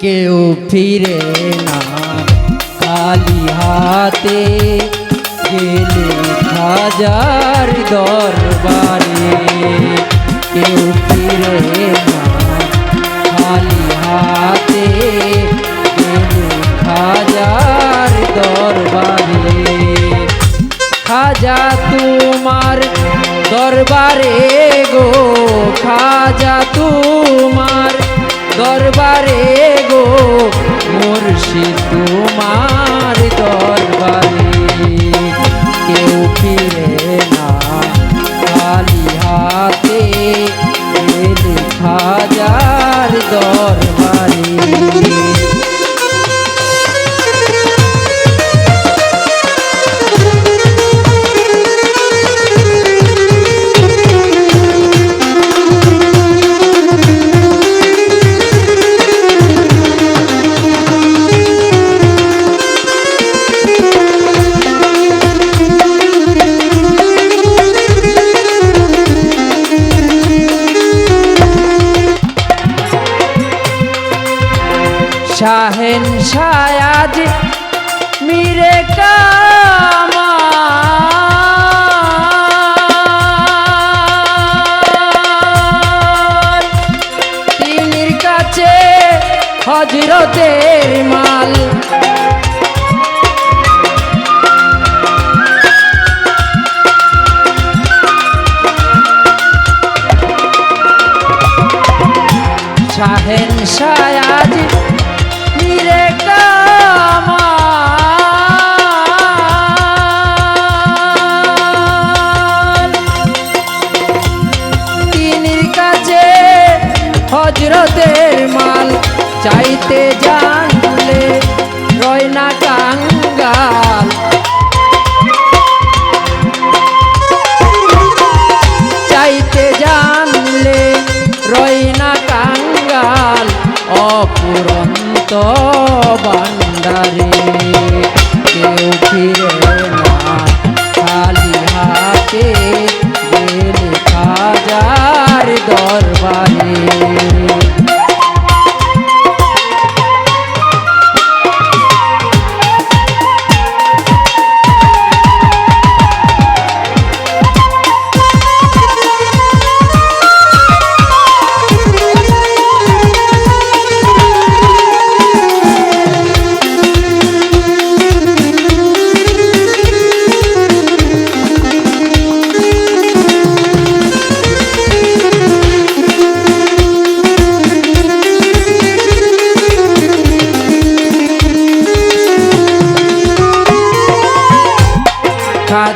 কেউ ফিরে না খালি হাতে গেলে হাজার দরবারে কেউ ফিরে না খালি হাতে গেলে হাজার দরবারে খাজা তোমার দরবারে গো খাজা তোমার দরবারে গো মুর্শিদ তোমার দরবারে। কেউ ফিরে শাহেন শায়াজ মিরে কামাল। তিনির কাছে হজরতের মাল। শাহেন শায়াজ হজরতের মাল চাইতে জানলে রয় না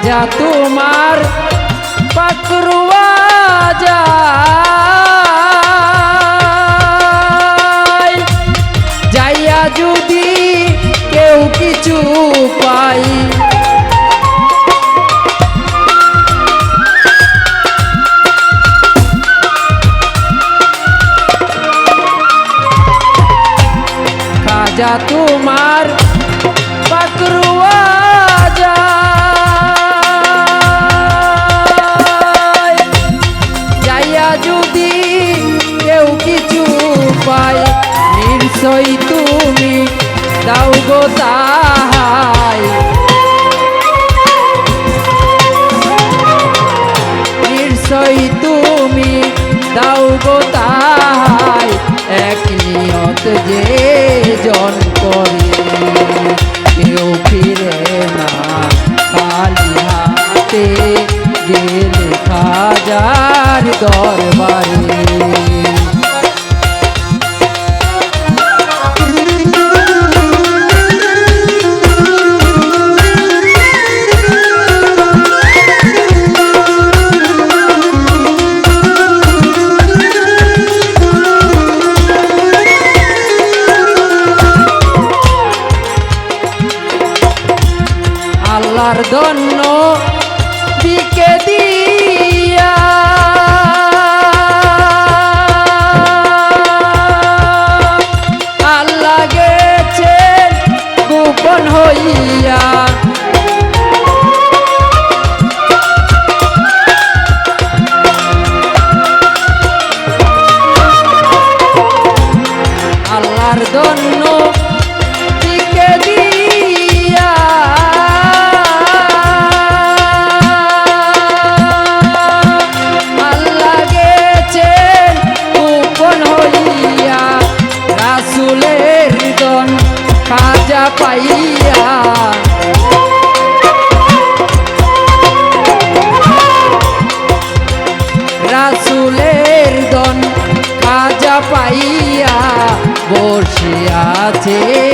খাজা তোমার পাকরুয়া যায় যাইয়া যদি কেউ কিছু পাই খাজা তোমার তাহাই। নিশ্চয় তুমি দাও তাহাই। যে জন Don পাইয়া। রাসুলের দন কাজা পাইয়া বসিয়াছে।